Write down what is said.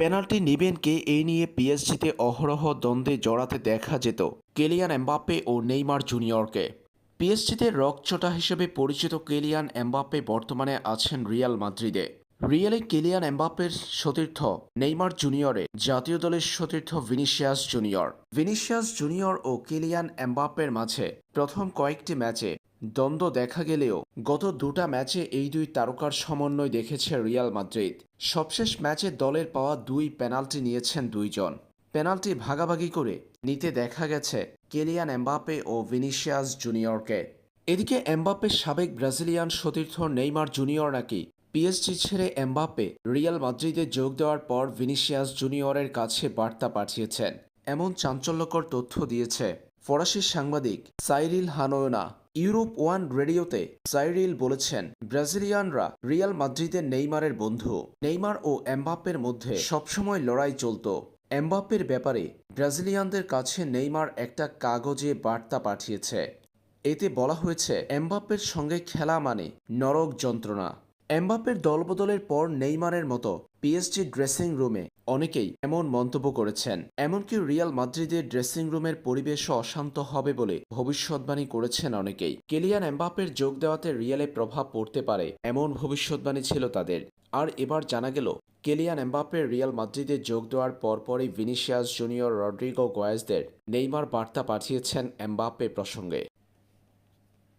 Penalty নেবেন কে এই নিয়ে পিএসজিতে অহরহ দ্বন্দ্বে জড়াতে দেখা যেত কেলিয়ান এমবাপ্পে ও নেইমার জুনিয়রকে। পিএসজিতে রকচটা হিসেবে পরিচিত কেলিয়ান এমবাপ্পে বর্তমানে আছেন রিয়াল মাদ্রিদে। রিয়ালে কেলিয়ান এমবাপ্পের সতীর্থ নেইমার জুনিয়রে, জাতীয় দলের সতীর্থ ভিনিসিয়াস জুনিয়র। ভিনিসিয়াস জুনিয়র ও কেলিয়ান এমবাপ্পের মাঝে প্রথম কয়েকটি ম্যাচে দ্বন্দ্ব দেখা গেলেও গত দুটা ম্যাচে এই দুই তারকার সমন্বয় দেখেছে রিয়াল মাদ্রিদ। সবশেষ ম্যাচে দলের পাওয়া দুই পেনাল্টি নিয়েছেন দুইজন। পেনাল্টি ভাগাভাগি করে নিতে দেখা গেছে কেলিয়ান এমবাপ্পে ও ভিনিসিয়াস জুনিয়রকে। এদিকে এমবাপ্পের সাবেক ব্রাজিলিয়ান সতীর্থ নেইমার জুনিয়র নাকি পিএসজি ছেড়ে এমবাপ্পে রিয়াল মাদ্রিদে যোগ দেওয়ার পর ভিনিসিয়াস জুনিয়রের কাছে বার্তা পাঠিয়েছেন। এমন চাঞ্চল্যকর তথ্য দিয়েছে ফরাসি সাংবাদিক সাইরিল হানোয়না। ইউরোপ ওয়ান রেডিওতে সাইরিল বলেছেন, ব্রাজিলিয়ানরা রিয়াল মাদ্রিদের নেইমারের বন্ধু। নেইমার ও এমবাপ্পের মধ্যে সবসময় লড়াই চলত। এমবাপ্পের ব্যাপারে ব্রাজিলিয়ানদের কাছে নেইমার একটা কাগজে বার্তা পাঠিয়েছে। এতে বলা হয়েছে, এমবাপ্পের সঙ্গে খেলা মানে নরক যন্ত্রণা। এমবাপ্পের দলবদলের পর নেইমারের মতো পিএসজি ড্রেসিং রুমে অনেকেই এমন মন্তব্য করেছেন। এমনকি রিয়াল মাদ্রিদের ড্রেসিং রুমের পরিবেশও অশান্ত হবে বলে ভবিষ্যৎবাণী করেছেন অনেকেই। কেলিয়ান এমবাপ্পের যোগ দেওয়াতে রিয়ালে প্রভাব পড়তে পারে, এমন ভবিষ্যৎবাণী ছিল তাদের। আর এবার জানা গেল, কেলিয়ান এমবাপ্পের রিয়াল মাদ্রিদে যোগ দেওয়ার পরপরই ভিনিসিয়াস জুনিয়র রড্রিগো গোয়েজদের নেইমার বার্তা পাঠিয়েছেন এমবাপ্পে প্রসঙ্গে।